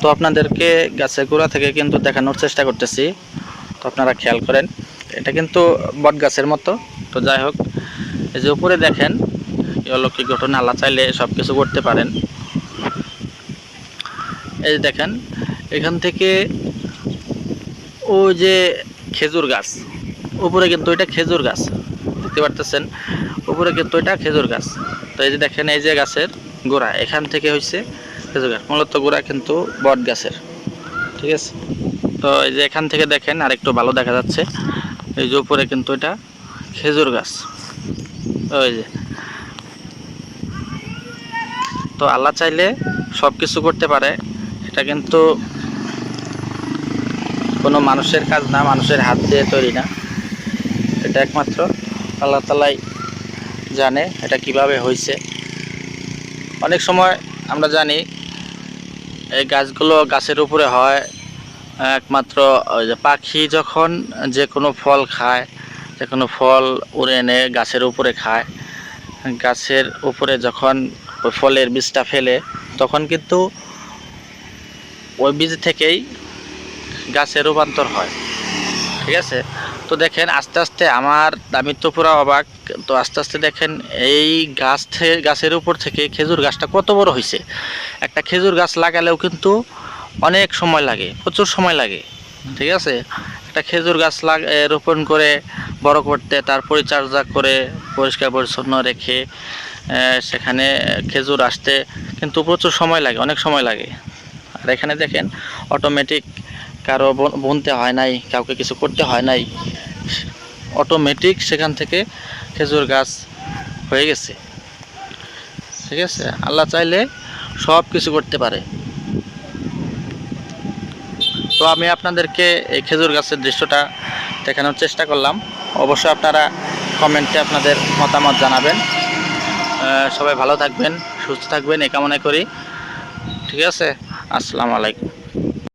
তো আপনাদেরকে গাছের গোড়া থেকে কিন্তু দেখানোর চেষ্টা করতেছি। তো আপনারা খেয়াল করেন, এটা কিন্তু বট গাছের মতো। তো যাই হোক, এই যে উপরে দেখেন অলৌকিক ঘটনা, আল্লাহ চাইলে সব কিছু করতে পারেন। এই যে দেখেন, এখান থেকে ওই যে খেজুর গাছ, উপরে কিন্তু এটা খেজুর গাছ, দেখতে পারতেছেন? উপরে কিন্তু এটা খেজুর গাছ। তো এই যে দেখেন, এই যে গাছের গোড়া, এখান থেকে হয়েছে খেজুর গাছ মূলত গোড়া কিন্তু বট গাছের। ঠিক আছে? তো এই যে এখান থেকে দেখেন আর একটু ভালো দেখা যাচ্ছে। এই যে উপরে কিন্তু এটা খেজুর গাছ। ওই যে। তো আল্লাহ চাইলে সব কিছু করতে পারে। এটা কিন্তু কোনো মানুষের কাজ না, মানুষের হাত দিয়ে তৈরি না। এটা একমাত্র আল্লাহ তালাই জানে এটা কীভাবে হয়েছে অনেক সময় আমরা জানি এই গাছগুলো গাছের উপরে হয়। একমাত্র পাখি যখন যে কোনো ফল খায়, যে কোনো ফল উড়ে এনে গাছের উপরে খায়। গাছের উপরে যখন ওই ফলের বীজটা ফেলে, তখন কিন্তু ওই বীজ থেকেই গাছে রূপান্তর হয়। ঠিক আছে? তো দেখেন, আস্তে আস্তে আমার, আমি তো পুরো অবাক। তো আস্তে আস্তে দেখেন, এই গাছ থেকে গাছের উপর থেকে খেজুর গাছটা কত বড় হয়েছে একটা খেজুর গাছ লাগালেও কিন্তু অনেক সময় লাগে, প্রচুর সময় লাগে, ঠিক আছে? একটা খেজুর গাছ লাগ রোপণ করে বড় করতে, তার পরিচর্যা করে পরিষ্কার পরিচ্ছন্ন রেখে সেখানে খেজুর আসতে কিন্তু প্রচুর সময় লাগে, অনেক সময় লাগে। আর এখানে দেখেন অটোমেটিক কারও বন- বুনতে হয় নাই, কাউকে কিছু করতে হয় নাই অটোমেটিক সেখান থেকে খেজুর গাছ হয়ে গেছে, ঠিক আছে? আল্লাহ চাইলে সব কিছু করতে পারে। তো আমি আপনাদেরকে এই খেজুর গাছের দৃশ্যটা দেখানোর চেষ্টা করলাম। অবশ্যই আপনারা কমেন্টে আপনাদের মতামত জানাবেন। সবাই ভালো থাকবেন, সুস্থ থাকবেন এ কামনা করি। ঠিক আছে, আসসালামু আলাইকুম।